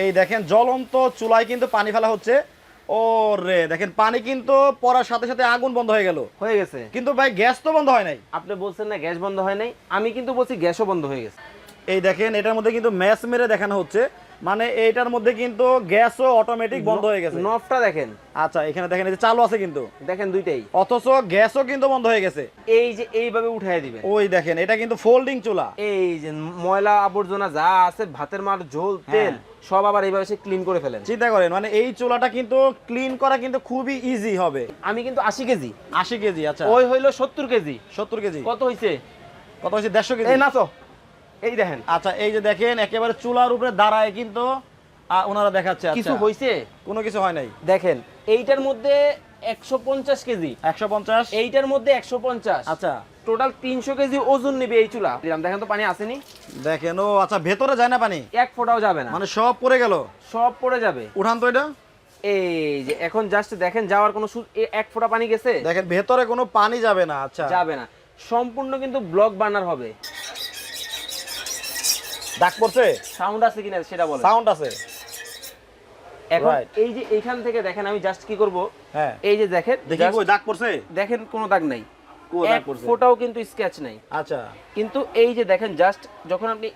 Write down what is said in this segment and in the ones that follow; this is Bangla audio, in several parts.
এই দেখেন জ্বলন্ত চুলায় কিন্তু পানি ফেলা হচ্ছে। ও রে দেখেন পানি কিন্তু পড়ার সাথে সাথে আগুন বন্ধ হয়ে গেল। হয়ে গেছে। কিন্তু ভাই গ্যাস তো বন্ধ হয় নাই। আপনি বলছেন না গ্যাস বন্ধ হয় নাই আমি কিন্তু বলছি গ্যাসও বন্ধ হয়ে গেছে। এই দেখেন এটার মধ্যে কিন্তু ম্যাচ মেরে দেখানো হচ্ছে। মানে এইটার মধ্যে কিন্তু গ্যাসও অটোমেটিক বন্ধ হয়ে গেছে। নফটা দেখেন। আচ্ছা এখানে দেখেন এই যে চালু আছে কিন্তু। দেখেন দুইটাই। অথচ গ্যাসও কিন্তু বন্ধ হয়ে গেছে। এই যে এইভাবে উঠাই দিবেন। ওই দেখেন এটা কিন্তু ফোল্ডিং চুলা। এই যে ময়লা আবর্জনা যা আছে ভাতের মার ঝোল তেল সব আবার এইভাবে সে ক্লিন করে ফেলেন। চিন্তা করেন মানে এই চুলাটা কিন্তু ক্লিন করা কিন্তু খুবই ইজি হবে। আমি কিন্তু আশি কেজি। আশি কেজি আচ্ছা। ওই হইল সত্তর কেজি। সত্তর কেজি। কত হইছে? কত হচ্ছে দেড়শো কেজি। এই নাচো। এই দেখেন। আচ্ছা এই যে দেখেন একেবারে চুলার উপরে দাঁড়ায় কিন্তু ওনারা দেখাচ্ছে আচ্ছা। কিছু হইছে? কোনো কিছু হয় নাই। দেখেন এইটার মধ্যে একশো পঞ্চাশ কেজি। একশো পঞ্চাশ? এইটার মধ্যে একশো পঞ্চাশ। আচ্ছা। টোটাল তিনশো কেজি ওজন নেবে এই চুলা। দেখেন তো পানি আসেনি। দেখেন ও আচ্ছা ভেতরে যায় না পানি? এক ফোঁটাও যাবে না। মানে সব পড়ে গেল? সব পড়ে যাবে। উঠান তো এটা। এই যে এখন জাস্ট দেখেন যাওয়ার কোনো এক ফোঁটা পানি গেছে? দেখেন ভেতরে কোনো পানি যাবে না আচ্ছা। যাবে না। সম্পূর্ণ কিন্তু ব্লক বার্নার হবে। ডাক পড়ছে সাউন্ড আছে কিনা সেটা বলে সাউন্ড আছে। এখন এই যে এইখান থেকে দেখেন আমি জাস্ট কি করব? হ্যাঁ। এই যে দেখেন দাগ পড়ছে? দেখেন কোনো দাগ নাই। কই দাগ পড়ছে? ফোঁটাও কিন্তু স্কেচ নাই। আচ্ছা। কিন্তু এই যে দেখেন জাস্ট যখন আপনি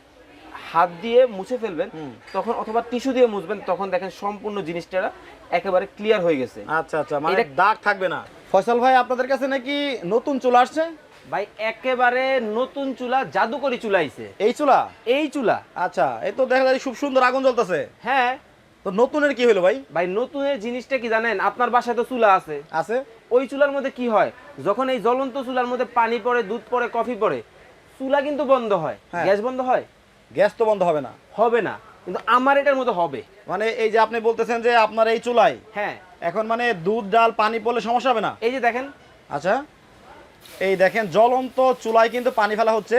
হাত দিয়ে মুছে ফেলবেন হুম। তখন অথবা টিস্যু দিয়ে মুছবেন তখন দেখেন সম্পূর্ণ জিনিসটা একেবারে ক্লিয়ার হয়ে গেছে। আচ্ছা আচ্ছা। মানে দাগ থাকবে না। ফয়সাল ভাই আপনাদের কাছে নাকি নতুন চুলা আসছে? ভাই একেবারে নতুন চুলা জাদুকরি চুলা আইছে এই চুলা? এই চুলা। আচ্ছা এই তো দেখা যায় খুব সুন্দর আগুন জ্বলতেছে। হ্যাঁ। তো নতুনের কি হলো ভাই? ভাই নতুনের জিনিসটা কি জানেন? আপনার বাসায় তো চুলা আছে। আছে? ওই চুলার মধ্যে কি হয়? যখন এই জ্বলন্ত চুলার মধ্যে পানি পড়ে দুধ পড়ে কফি পড়ে চুলা কিন্তু বন্ধ হয়। হ্যাঁ। গ্যাস বন্ধ হয়? গ্যাস তো বন্ধ হবে না। হবে না। কিন্তু আমার এটার মধ্যে হবে। মানে এই যে আপনি বলতেছেন যে আপনার এই চুলায় হ্যাঁ। এখন মানে দুধ ডাল পানি পড়লে সমস্যা হবে না? এই যে দেখেন। আচ্ছা। এই দেখেন জ্বলন্ত চুলায় কিন্তু পানি ফেলা হচ্ছে।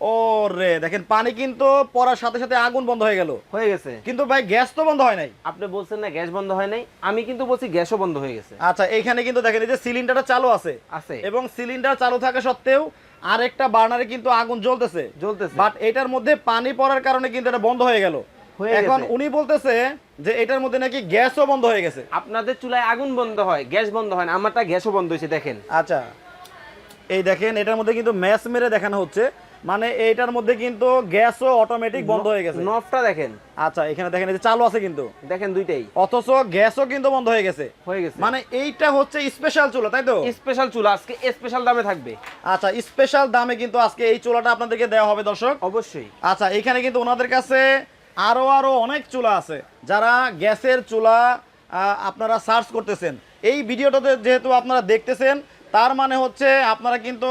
ও রে দেখেন পানি কিন্তু পড়ার সাথে সাথে আগুন বন্ধ হয়ে গেল। হয়ে গেছে। কিন্তু ভাই গ্যাস তো বন্ধ হয় নাই। আপনি বলছেন না গ্যাস বন্ধ হয় নাই আমি কিন্তু বলছি গ্যাসও বন্ধ হয়ে গেছে। আচ্ছা এইখানে কিন্তু দেখেন এই যে সিলিন্ডারটা চালু আছে। আছে। এবং সিলিন্ডার চালু থাকা সত্ত্বেও আরেকটা বার্নারে কিন্তু আগুন জ্বলতেছে। জ্বলতেছে। বাট এটার মধ্যে পানি পড়ার কারণে কিন্তু এটা বন্ধ হয়ে গেল। এখন উনি বলতেছে যে এটার মধ্যে নাকি গ্যাসও বন্ধ হয়ে গেছে। আপনাদের চুলায় আগুন বন্ধ হয় গ্যাস বন্ধ হয় না আমারটা গ্যাসও বন্ধ হয়েছে দেখেন। আচ্ছা। এই দেখেন এটার মধ্যে কিন্তু ম্যাচ মেরে দেখানো হচ্ছে। মানে এইটার মধ্যে কিন্তু গ্যাসও অটোমেটিক বন্ধ হয়ে গেছে। নফটা দেখেন। আচ্ছা এখানে দেখেন এই যে চালু আছে কিন্তু। দেখেন দুইটাই। অথচ গ্যাসও কিন্তু বন্ধ হয়ে গেছে। হয়ে গেছে। মানে এইটা হচ্ছে স্পেশাল চুলা তাই তো? স্পেশাল চুলা আজকে স্পেশাল দামে থাকবে। আচ্ছা স্পেশাল দামে কিন্তু আজকে এই চুলাটা আপনাদেরকে দেওয়া হবে দর্শক। অবশ্যই। আচ্ছা এখানে কিন্তু ওনাদের কাছে আরও আরও অনেক চুলা আছে যারা গ্যাসের চুলা আহ, আপনারা সার্চ করতেছেন। এই ভিডিওটাতে যেহেতু আপনারা দেখতেছেন তার মানে হচ্ছে আপনারা কিন্তু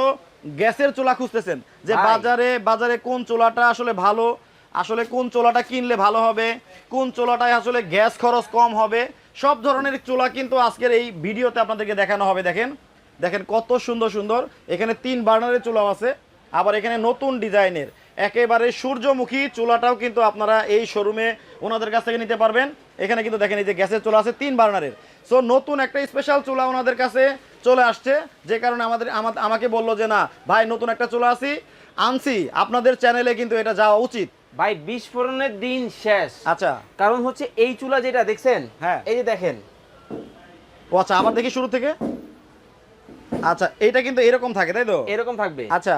গ্যাসের চুলা খুঁজতেছেন যে বাজারে বাজারে কোন চুলাটা আসলে ভালো আসলে কোন চোলাটা কিনলে ভালো হবে কোন চোলাটায় আসলে গ্যাস খরচ কম হবে সব ধরনের চুলা কিন্তু আজকের এই ভিডিওতে আপনাদেরকে দেখানো হবে। দেখেন দেখেন কত সুন্দর সুন্দর। এখানে তিন বার্নারের চুলাও আছে আবার এখানে নতুন ডিজাইনের। একেবারে সূর্যমুখী চুলাটাও কিন্তু আপনারা এই শোরুমে ওনাদের কাছ থেকে নিতে পারবেন। এখানে কিন্তু দেখেন এই যে গ্যাসের চুলা আছে তিন বার্নারের। সো নতুন একটা স্পেশাল চুলা ওনাদের কাছে চলে আসছে যে কারণে আমাদের আমাকে বলল যে না ভাই নতুন একটা চুলা আছি। আনছি আপনাদের চ্যানেলে কিন্তু এটা যাওয়া উচিত। ভাই বিস্ফোরণের দিন শেষ। আচ্ছা। কারণ হচ্ছে এই চুলা যেটা দেখছেন? হ্যাঁ। এই যে দেখেন। ও আচ্ছা আবার দেখি শুরু থেকে। আচ্ছা এটা কিন্তু এরকম থাকে তাই তো? এরকম থাকবে। আচ্ছা।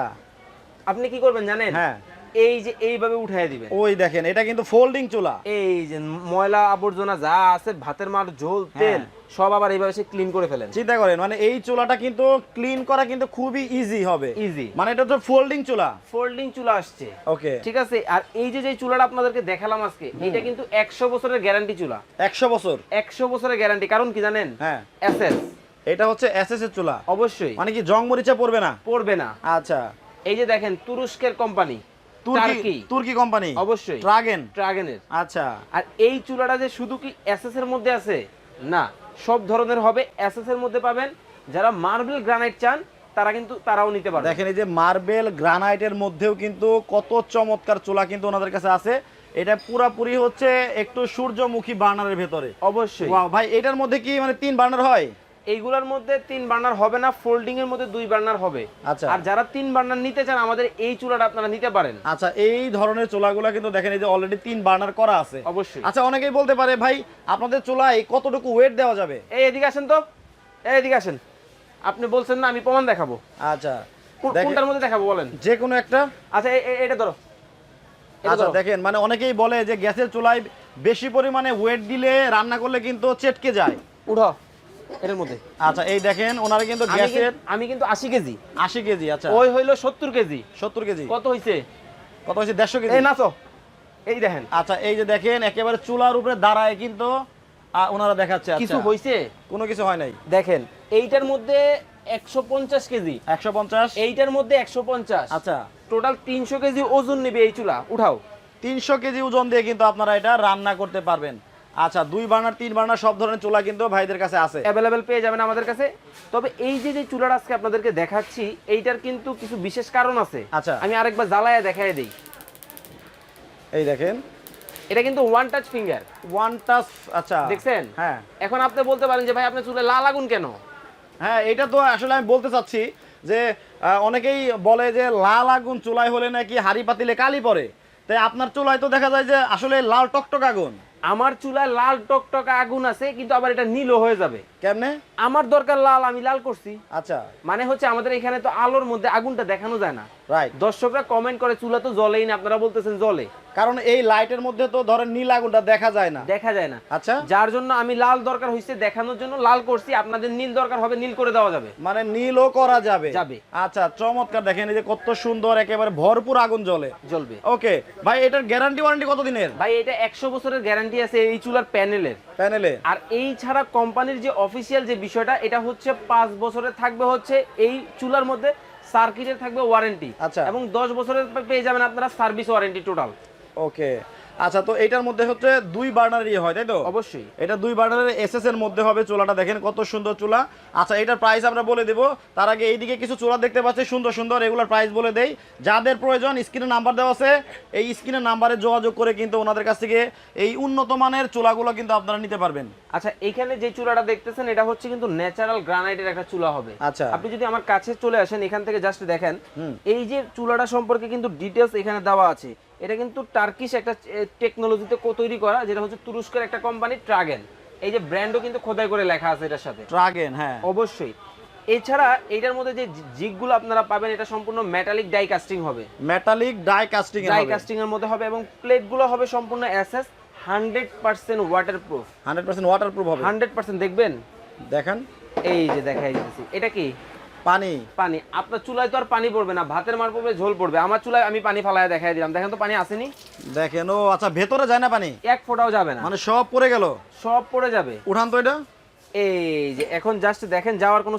আপনি কি করবেন জানেন? হ্যাঁ। এই যে এইভাবে উঠাই দিবেন। ওই দেখেন এটা কিন্তু ফোল্ডিং চুলা। এই যে ময়লা আবর্জনা যা আছে ভাতের মার ঝোল তেল হ্যাঁ। সব আবার এইভাবে সে ক্লিন করে ফেলেন। চিন্তা করেন মানে এই চুলাটা কিন্তু ক্লিন করা কিন্তু খুবই ইজি হবে। ইজি মানে এটা তো ফোল্ডিং চুলা। ফোল্ডিং চুলা আসছে। ওকে ঠিক আছে? আর এই যে যে চুলাটা আপনাদেরকে দেখালাম আজকে এটা কিন্তু একশো বছরের গ্যারান্টি চুলা। একশো বছর। একশো বছরের গ্যারান্টি কারণ কি জানেন? হ্যাঁ। এসএস এটা হচ্ছে এসএস এর চুলা। অবশ্যই। মানে কি জং মরিচা পড়বে না? পড়বে না। আচ্ছা। এই যে দেখেন তুরস্কের কোম্পানি তুর্কি তুর্কি কোম্পানি অবশ্যই। ট্রাগেন ড্রাগনের আচ্ছা। আর এই চুলাটা যে শুধু কি এসএস এর মধ্যে আছে? না সব ধরনের হবে। এসএস এর মধ্যে পাবেন যারা মার্বেল গ্রানাইট চান তারা কিন্তু তারাও নিতে পারবে। দেখেন এই যে মার্বেল গ্রানাইটের মধ্যেও কিন্তু কত চমৎকার চুলা কিন্তু ওনাদের কাছে আছে। এটা পুরাপুরি হচ্ছে একটু সূর্যমুখী বার্নারের ভেতরে। অবশ্যই। ভাই এটার মধ্যে কি মানে তিন বার্নার হয়? এইগুলোর মধ্যে তিন বার্নার হবে না ফোল্ডিং এর মধ্যে দুই বার্নার হবে। আচ্ছা। আর যারা তিন বার্নার নিতে চান আমাদের এই চুলাটা আপনারা নিতে পারেন। আচ্ছা এই ধরনের চুলাগুলো কিন্তু দেখেন এই যে অলরেডি তিন বার্নার করা আছে। অবশ্যই। আচ্ছা অনেকেই বলতে পারে ভাই আপনাদের চুলায় কতটুকু ওয়েট দেওয়া যাবে? এই এদিকে আসেন তো। এই এদিকে আসেন। আপনি বলছেন না আমি প্রমাণ দেখাবো। আচ্ছা কোন- কোনটার মধ্যে দেখাবো বলেন? যে কোনো একটা। আচ্ছা এটা ধরো। আচ্ছা দেখেন মানে অনেকেই বলে যে গ্যাসের চুলায় বেশি পরিমাণে ওয়েট দিলে রান্না করলে কিন্তু চেটকে যায়। উঠো এটার মধ্যে? আচ্ছা এই দেখেন ওনারা কিন্তু গ্যাসের আমি কিন্তু আশি কেজি। আশি কেজি আচ্ছা। ওই হইল সত্তর কেজি। সত্তর কেজি। কত হইছে? কত হয়েছে দেড়শো কেজি। এই নাচো। এই দেখেন। আচ্ছা এই যে দেখেন একেবারে চুলার উপরে দাঁড়ায় কিন্তু ওনারা দেখাচ্ছে কিছু আচ্ছা হইছে? কোনো কিছু হয় নাই। দেখেন এইটার মধ্যে একশো পঞ্চাশ কেজি। একশো পঞ্চাশ? এইটার মধ্যে একশো পঞ্চাশ। আচ্ছা। টোটাল তিনশো কেজি ওজন নেবে এই চুলা। উঠাও। তিনশো কেজি ওজন দিয়ে কিন্তু আপনারা এটা রান্না করতে পারবেন। আচ্ছা দুই বার্নার তিন বার্নার সব ধরনের চুলা কিন্তু ভাইদের কাছে আছে। অ্যাভেলেবেল পেয়ে যাবেন আমাদের কাছে। তবে এই যে যে চুলাটা আজকে আপনাদেরকে দেখাচ্ছি এইটার কিন্তু কিছু বিশেষ কারণ আছে। আচ্ছা। আমি আরেকবার জ্বালায় দেখাই দিই। এই দেখেন। এটা কিন্তু one touch finger one touch আচ্ছা। দেখছেন? হ্যাঁ। এখন আপনি বলতে পারেন যে ভাই আপনার চুলে লাল আগুন কেন? হ্যাঁ এটা তো আসলে আমি বলতে চাচ্ছি যে অনেকেই বলে যে লাল আগুন চুলায় হলে নাকি হাড়ি পাতিলে কালি পড়ে। তাই আপনার চুলায় তো দেখা যায় যে আসলে লাল টকটক আগুন। আমার চুলায় লাল টকটকা আগুন আছে কিন্তু আবার এটা নীল হয়ে যাবে। কেমনে? আমার দরকার লাল আমি লাল করছি। আচ্ছা। মানে হচ্ছে আমাদের এখানে তো আলোর মধ্যে আগুনটা দেখানো যায় না। রাইট দর্শকরা কমেন্ট করে চুলা তো জলেই না আপনারা বলতেছেন জ্বলে। কারণ এই লাইটের মধ্যে তো ধরেন নীল আগুনটা দেখা যায় না। দেখা যায় না। আচ্ছা? যার জন্য আমি লাল দরকার হইছে দেখানোর জন্য। লাল করছি আপনাদের নীল দরকার হবে নীল করে দেওয়া যাবে। মানে নীলও করা যাবে। যাবে। আচ্ছা চমৎকার দেখেন এই যে কত সুন্দর একেবারে ভরপুর আগুন জ্বলে। জ্বলবে। ওকে ভাই এটার গ্যারান্টি ওয়ারেন্টি কত দিনের ভাই এটা একশো বছরের গ্যারান্টি আছে এই চুলার প্যানেলের। প্যানেলে। আর এই ছাড়া কোম্পানির যে অফিসিয়াল যে বিষয়টা এটা হচ্ছে পাঁচ বছরের থাকবে হচ্ছে এই চুলার মধ্যে সার্কিটের থাকবে ওয়ারেন্টি আচ্ছা। এবং দশ বছরের পেয়ে যাবেন আপনারা সার্ভিস ওয়ারেন্টি টোটাল ওকে আচ্ছা তো এটার মধ্যে হচ্ছে দুই বার্নার ইয়ে হয় তাই তো? অবশ্যই। এটা দুই বার্নারের এসএস এর মধ্যে হবে চুলাটা দেখেন কত সুন্দর চুলা। আচ্ছা এটার প্রাইস আমরা বলে দেব। তার আগে এইদিকে কিছু চুলা দেখতে পাচ্ছি সুন্দর সুন্দর এগুলোর প্রাইস বলে দেই। যাদের প্রয়োজন স্ক্রিনে নাম্বার দেওয়া আছে। এই স্ক্রিনের নাম্বারে যোগাযোগ করে কিন্তু ওনাদের কাছ থেকে এই উন্নত মানের চুলাগুলো কিন্তু আপনারা নিতে পারবেন। আচ্ছা এখানে যে চুলাটা দেখতেছেন এটা হচ্ছে কিন্তু ন্যাচারাল গ্রানাইটের একটা চুলা হবে। আচ্ছা। আপনি যদি আমার কাছে চলে আসেন এখান থেকে জাস্ট দেখেন হুম। এই যে চুলাটা সম্পর্কে কিন্তু ডিটেলস এখানে দেওয়া আছে। এটা কিন্তু টার্কিশ একটা টেকনোলজিতে তৈরি করা যেটা হচ্ছে তুরস্কের একটা কোম্পানি ট্রাগেন এই যে ব্র্যান্ডও কিন্তু খোদাই করে লেখা আছে এটার সাথে। ট্রাগেন হ্যাঁ। অবশ্যই। এছাড়া এটার মধ্যে যে জিগগুলো আপনারা পাবেন এটা সম্পূর্ণ মেটালিক ডাই কাস্টিং হবে। মেটালিক ডাই কাস্টিং এর ডাই কাস্টিং এর মধ্যে হবে এবং প্লেটগুলো হবে সম্পূর্ণ SS hundred percent waterproof 100% waterproof হবে। হান্ড্রেড পার্সেন্ট দেখবেন? দেখেন। এই যে দেখাই দিতেছি। এটা কি? পানি? পানি। আপনার চুলায় তো আর পানি পড়বে না ভাতের মার পড়বে ঝোল পড়বে। আমার চুলায় আমি পানি ফালায় দেখাই দিলাম। দেখেন তো পানি আসেনি। দেখেন ও আচ্ছা ভেতরে যায় না পানি? এক ফোঁটাও যাবে না। মানে সব পড়ে গেল? সব পড়ে যাবে। উঠান তো এটা। এই যে এখন জাস্ট দেখেন যাওয়ার কোনো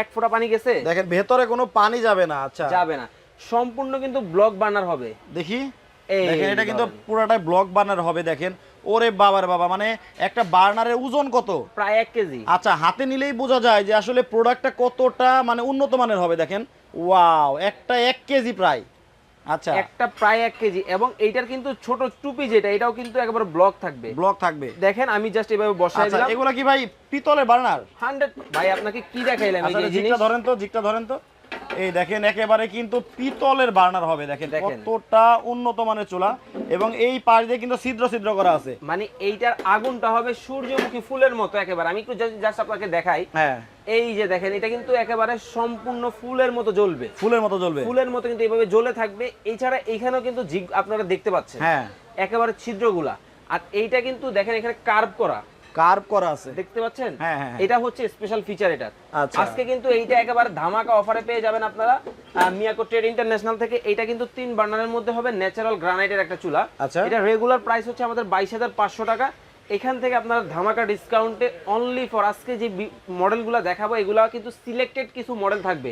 এক ফোঁটা পানি গেছে? দেখেন ভেতরে কোনো পানি যাবে না আচ্ছা। যাবে না। সম্পূর্ণ কিন্তু ব্লক বার্নার হবে। দেখি। এটা কিন্তু। পুরোটাই ব্লক বার্নার হবে দেখেন। ওরে বাবার বাবা মানে একটা বার্নারের ওজন কত? প্রায় এক কেজি। আচ্ছা হাতে নিলেই বোঝা যায় যে আসলে প্রোডাক্টটা কতটা মানে উন্নত মানের হবে দেখেন। ওয়াও একটা এক কেজি প্রায়। আচ্ছা। একটা প্রায় এক কেজি এবং এইটার কিন্তু ছোট টুপি যেটা এটাও কিন্তু একেবারে ব্লক থাকবে। ব্লক থাকবে। দেখেন আমি জাস্ট এভাবে বসাই আচ্ছা দিলাম। এগুলা কি ভাই পিতলের বার্নার? হান্ড্রেড ভাই আপনাকে কি দেখাইলাম এই আচ্ছা যে এটা জিনিস? জিগটা ধরেন তো জিকটা ধরেন তো। এই দেখেন একেবারে কিন্তু পিতলের বার্নার হবে দেখেন। কতটা উন্নত মানের চুলা। এবং এই পাশ দিয়ে কিন্তু ছিদ্র ছিদ্র করা আছে। মানে এইটার আগুনটা হবে সূর্যমুখী ফুলের মতো একেবারে। আমি একটু জাস্ট আপনাকে দেখাই। হ্যাঁ। এই যে দেখেন এটা কিন্তু একেবারে সম্পূর্ণ ফুলের মতো জ্বলবে। ফুলের মতো জ্বলবে। ফুলের মতো কিন্তু এইভাবে জ্বলে থাকবে। এছাড়া এইখানেও কিন্তু আপনারা দেখতে পাচ্ছেন। হ্যাঁ। একেবারে ছিদ্রগুলা। আর এইটা কিন্তু দেখেন এখানে কার্ভ করা। কার্ভ করা আছে। দেখতে পাচ্ছেন? হ্যাঁ, হ্যাঁ, হ্যাঁ। এটা হচ্ছে স্পেশাল ফিচার এটা। আজকে কিন্তু এইটা একেবারে ধামাকা অফারে পেয়ে যাবেন আপনারা। মিয়াকো ট্রেড ইন্টারন্যাশনাল থেকে। এইটা কিন্তু তিন বার্নারের মধ্যে হবে ন্যাচারাল গ্রানাইটের একটা চুলা। আচ্ছা। এটা রেগুলার প্রাইস হচ্ছে আমাদের বাইশ হাজার পাঁচশো টাকা। এখান থেকে আপনারা ধামাকা ডিসকাউন্টে অনলি ফর আজকে যে মডেলগুলো দেখাবো এগুলো কিন্তু সিলেক্টেড কিছু মডেল থাকবে।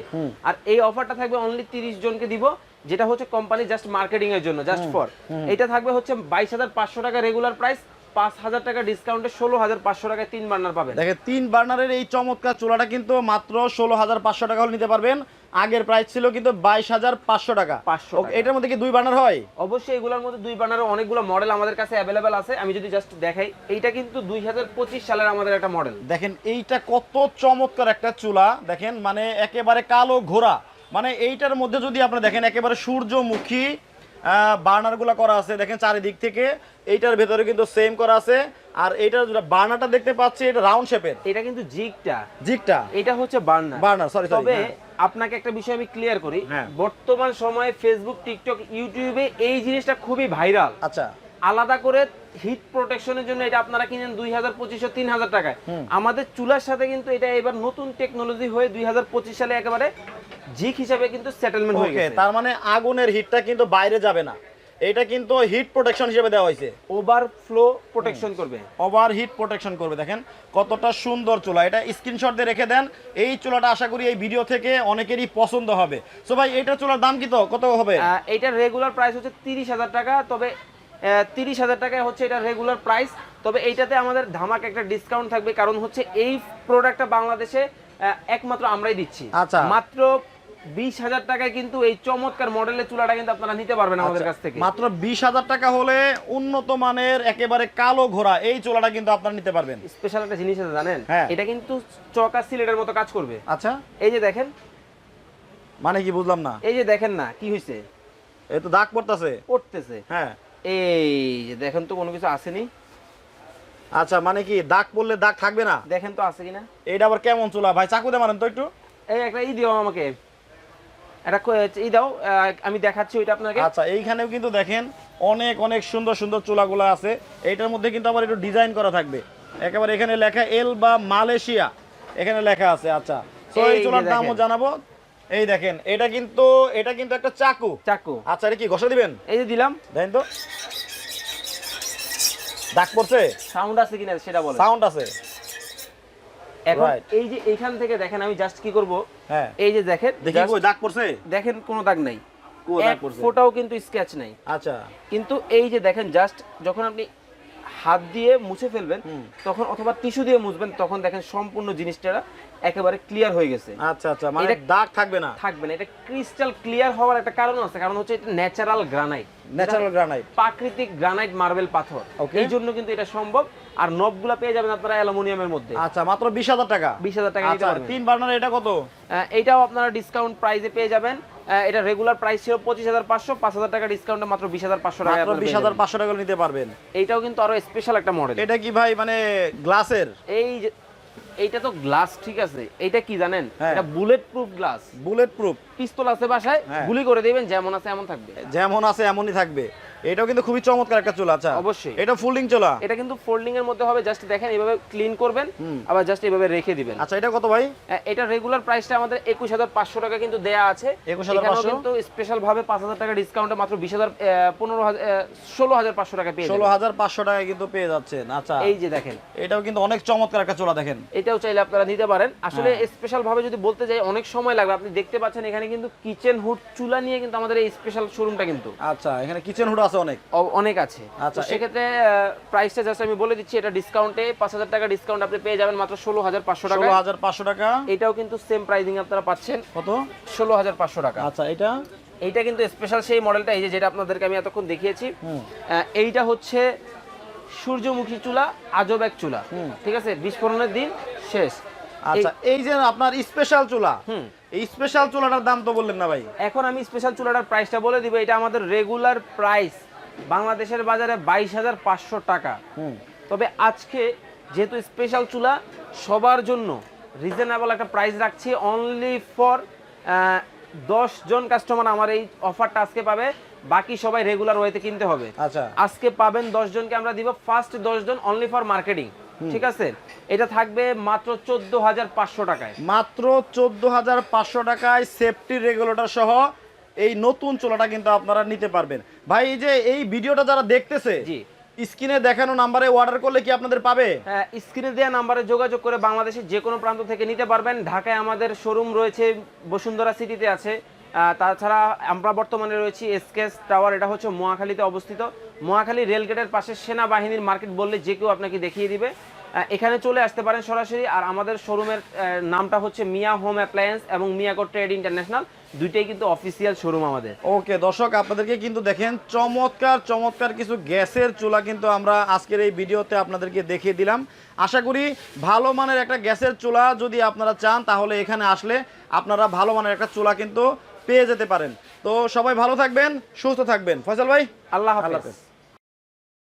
আর এই অফারটা থাকবে অনলি তিরিশ জনকে দিব যেটা হচ্ছে কোম্পানি জাস্ট মার্কেটিং এর জন্য জাস্ট ফর এটা থাকবে হচ্ছে বাইশ হাজার পাঁচশো টাকা রেগুলার প্রাইস পাঁচ হাজার টাকা ডিসকাউন্টে ষোলো হাজার পাঁচশো টাকায় তিন বার্নার পাবেন। দেখেন তিন বার্নারের এই চমৎকার চুলাটা কিন্তু মাত্র ষোলো হাজার পাঁচশো টাকা হলে নিতে পারবেন। আগের প্রাইস ছিল কিন্তু বাইশ হাজার পাঁচশো টাকা। 500 ওকে, এটার মধ্যে কি দুই বানার হয়? অবশ্যই এগুলোর মধ্যে দুই অনেকগুলো মডেল আমাদের কাছে অ্যাভেলেবেল আছে। আমি যদি জাস্ট দেখাই এইটা কিন্তু দুই হাজার পঁচিশ সালের আমাদের একটা মডেল দেখেন এইটা কত চমৎকার একটা চুলা। দেখেন মানে একেবারে কালো ঘোড়া। মানে এইটার মধ্যে যদি আপনি দেখেন একেবারে সূর্যমুখী বার্নারগুলা করা আছে। দেখেন চারিদিক থেকে এইটার ভেতরে কিন্তু সেম করা আছে। আর এইটার বার্নারটা দেখতে পাচ্ছি এটা রাউন্ড শেপের এটা কিন্তু জিগটা জিকটা। এটা হচ্ছে বার্নার। বার্নার সরি তবে আপনাকে একটা বিষয় আমি ক্লিয়ার করি। হ্যাঁ। বর্তমান সময়ে ফেসবুক টিকটক ইউটিউবে এই জিনিসটা খুবই ভাইরাল আচ্ছা। আলাদা করে হিট প্রোটেকশনের জন্য এটা আপনারা কিনেন দুই হাজার পঁচিশশো তিন হাজার টাকায়। আমাদের চুলার সাথে কিন্তু এটা এবার নতুন টেকনোলজি হয়ে দুই হাজার পঁচিশ সালে একেবারে জিক হিসাবে কিন্তু সেটেলমেন্ট হয়ে গেছে। তার মানে আগুনের হিটটা কিন্তু বাইরে যাবে না। এটা কিন্তু হিট প্রোটেকশন হিসেবে দেওয়া হয়েছে। ওভারফ্লো প্রোটেকশন করবে। ওভার হিট প্রোটেকশন করবে দেখেন। কতটা সুন্দর চুলা। এটা স্ক্রিনশট দিয়ে রেখে দেন। এই চুলাটা আশা করি এই ভিডিও থেকে অনেকেরই পছন্দ হবে। সো ভাই এটা চুলার দাম কি তো? কত হবে? এটার রেগুলার প্রাইস হচ্ছে তিরিশ হাজার টাকা তবে তিরিশ হাজার টাকায় হচ্ছে এটা রেগুলার প্রাইস তবে এইটাতে আমাদের ধামাক একটা ডিসকাউন্ট থাকবে কারণ হচ্ছে এই প্রোডাক্টটা বাংলাদেশে একমাত্র আমরাই দিচ্ছি। আচ্ছা। মাত্র বিশ হাজার টাকায় কিন্তু এই চমৎকার মডেলের চুলাটা কিন্তু আপনারা নিতে পারবেন আমাদের কাছ থেকে। মাত্র বিশ হাজার টাকা হলে উন্নত মানের একেবারে কালো ঘোড়া এই চুলাটা কিন্তু আপনারা নিতে পারবেন। স্পেশাল একটা জিনিস আছে জানেন? হ্যাঁ। এটা কিন্তু চকা সিলেটের মতো কাজ করবে। আচ্ছা। এই যে দেখেন। মানে কি বুঝলাম না? এই যে দেখেন না কি হয়েছে এই তো দাগ পড়তেছে। পড়তেছে। হ্যাঁ। এই যে দেখেন তো কোনো কিছু আসেনি। আচ্ছা মানে কি দাগ পড়লে দাগ থাকবে না? দেখেন তো আছে কিনা? এইটা আবার কেমন চুলা? ভাই চাকু দে মারেন তো একটু। এই একটা ই দিও আমাকে। একটা ক- দাও আমি দেখাচ্ছি ওইটা আপনাকে। আচ্ছা এইখানেও কিন্তু দেখেন অনেক অনেক সুন্দর সুন্দর চুলাগুলো আছে। এইটার মধ্যে কিন্তু আবার একটু ডিজাইন করা থাকবে। একেবারে এখানে লেখা এল বা মালয়েশিয়া। এখানে লেখা আছে আচ্ছা। তো এই এই চুলার দামও জানাব। এই দেখেন এটা কিন্তু এটা কিন্তু একটা চাকু। চাকু। আচ্ছা এটা কি ঘষে দিবেন? এই যে দিলাম। দেখেন তো। দাগ পড়ছে? সাউন্ড আছে কিনা সেটা বলে সাউন্ড আছে। এখন এই যে এইখান থেকে দেখেন আমি জাস্ট কি করব? হ্যাঁ। এই যে দেখেন দেখি দাগ পড়ছে? দেখেন কোনো দাগ নাই। কো দাগ পড়ছে? ফোটাও কিন্তু স্কেচ নাই। আচ্ছা। কিন্তু এই যে দেখেন জাস্ট যখন আপনি হাত দিয়ে মুছে ফেলবেন তখন অথবা টিস্যু দিয়ে মুছবেন তখন দেখেন সম্পূর্ণ জিনিসটা একেবারে ক্লিয়ার হয়ে গেছে। আচ্ছা আচ্ছা মানে এটা- দাগ থাকবে না। থাকবে না এটা ক্রিস্টাল ক্লিয়ার হওয়ার একটা কারণ আছে কারণ হচ্ছে এটা ন্যাচারাল গ্রানাইট ন্যাচারাল গ্রানাইট প্রাকৃতিক গ্রানাইট মার্বেল পাথর. এই জন্য কিন্তু এটা সম্ভব আর নবগুলা পেয়ে যাবেন আপনারা অ্যালুমিনিয়ামের মধ্যে। আচ্ছা মাত্র বিশ হাজার টাকা। 20,000 টাকা নিতে আচ্ছা পারবেন। তিন বার্নার এটা কত? এটাও আপনারা ডিসকাউন্ট প্রাইসে পেয়ে যাবেন। এটা রেগুলার প্রাইস ছিল পঁচিশ হাজার পাঁচশো পাঁচ হাজার টাকা ডিসকাউন্টে মাত্র বিশ হাজার পাঁচশো টাকা মাত্র বিশ হাজার পাঁচশো টাকা নিতে পারবেন। এইটাও কিন্তু আরও স্পেশাল একটা মডেল এটা কি ভাই মানে গ্লাসের এই এইটা তো গ্লাস ঠিক আছে? এটা কি জানেন? হ্যাঁ। এটা bullet proof glass bullet proof পিস্তল আছে বাসায় হ্যাঁ। গুলি করে দিবেন যেমন আছে এমন থাকবে। যেমন আছে এমনই থাকবে। এটাও কিন্তু খুবই চমৎকার একটা চুলা আচ্ছা। অবশ্যই। এটা ফোল্ডিং চুলা? এটা কিন্তু ফোল্ডিং এর মধ্যে হবে জাস্ট দেখেন এভাবে ক্লিন করবেন আবার জাস্ট এভাবে রেখে দিবেন। আচ্ছা এটা কত ভাই? এটা রেগুলার প্রাইসটা আমাদের একুশ হাজার পাঁচশো টাকা কিন্তু দেয়া আছে। 21,500 এখানেও কিন্তু স্পেশাল ভাবে পাঁচ হাজার টাকা ডিসকাউন্টে মাত্র বিশ হাজার পনেরো হাজার ষোলো হাজার পাঁচশো টাকা পেয়ে যাবেন। হাজার পাঁচশো টাকায় কিন্তু পেয়ে যাচ্ছেন আচ্ছা। এই যে দেখেন। এটাও কিন্তু অনেক চমৎকার একটা চুলা দেখেন। এটাও চাইলে আপনারা নিতে পারেন। আসলে হ্যাঁ। স্পেশাল ভাবে যদি বলতে যাই অনেক সময় লাগবে। আপনি দেখতে পাচ্ছেন এখানে কিন্তু কিচেন হুড চুলা নিয়ে কিন্তু আমাদের এই স্পেশাল শোরুমটা কিন্তু। আচ্ছা এখানে কিচেন হুড আছে অনেক? অনেক আছে। আচ্ছা, সেক্ষেত্রে প্রাইসটা জাস্ট আমি বলে দিচ্ছি এটা ডিসকাউন্টে পাঁচ হাজার টাকা ডিসকাউন্ট আপনি পেয়ে যাবেন মাত্র ষোলো হাজার পাঁচশো টাকা ষোলো হাজার পাঁচশো টাকা? এটাও কিন্তু সেম প্রাইসিং আপনারা পাচ্ছেন। কত? ষোলো হাজার পাঁচশো টাকা। আচ্ছা এটা? এইটা কিন্তু স্পেশাল সেই মডেলটা এই যে যেটা আপনাদেরকে আমি এতক্ষণ দেখিয়েছি। এইটা হচ্ছে সূর্যমুখী চুলা আজব এক চুলা। ঠিক আছে? বিস্ফোরণের দিন শেষ। আচ্ছা এই যে আপনার স্পেশাল চুলা হুম। এই স্পেশাল চুলাটার দাম তো বললেন না ভাই। এখন আমি স্পেশাল চুলাটার প্রাইসটা বলে দিব এটা আমাদের রেগুলার প্রাইস বাংলাদেশের বাজারে বাইশ হাজার পাঁচশো টাকা। হুম। তবে আজকে যেহেতু স্পেশাল চুলা সবার জন্য রিজনেবল একটা প্রাইস রাখছি অনলি ফর দশ জন কাস্টমার আমার এই অফারটা আজকে পাবে বাকি সবাই রেগুলার ওয়েতে কিনতে হবে। আচ্ছা। আজকে পাবেন দশ জনকে আমরা দিব ফার্স্ট দশ জন অনলি ফর মার্কেটিং ঠিক আছে? এটা থাকবে মাত্র চোদ্দ হাজার পাঁচশো টাকায়। মাত্র চোদ্দ হাজার পাঁচশো টাকায় সেফটি রেগুলেটর সহ এই নতুন চোলাটা কিন্তু আপনারা নিতে পারবেন। ভাই এই যে এই ভিডিওটা যারা দেখতেছে জি। স্ক্রিনে দেখানো নাম্বারে অর্ডার করলে কি আপনাদের পাবে? হ্যাঁ স্ক্রিনে দেওয়া নাম্বারে যোগাযোগ করে বাংলাদেশের যে কোনো প্রান্ত থেকে নিতে পারবেন। ঢাকায় আমাদের শোরুম রয়েছে বসুন্ধরা সিটিতে আছে। তাছাড়া আমরা বর্তমানে রয়েছি এসকেস টাওয়ার এটা হচ্ছে মোয়াখালীতে অবস্থিত। মোয়াখালী রেলগেটের পাশে সেনাবাহিনীর মার্কেট বললে যে কেউ আপনাকে দেখিয়ে দিবে। এখানে চলে আসতে পারেন সরাসরি। আর আমাদের শোরুমের নামটা হচ্ছে মিয়া হোম অ্যাপ্লায়েন্স এবং মিয়াকো ট্রেড ইন্টারন্যাশনাল। দুইটাই কিন্তু অফিসিয়াল শোরুম আমাদের। ওকে, দর্শক, আপনাদেরকে কিন্তু দেখেন, চমৎকার চমৎকার কিছু গ্যাসের চুলা কিন্তু আমরা আজকের এই ভিডিওতে আপনাদেরকে দেখিয়ে দিলাম। আশা করি ভালো মানের একটা গ্যাসের চুলা যদি আপনারা চান, তাহলে এখানে আসলে আপনারা ভালো মানের একটা চুলা কিন্তু পেয়ে যেতে পারেন। তো সবাই ভালো থাকবেন সুস্থ থাকবেন। ফসল ভাই আল্লাহ আল্লাহ হাফেজ।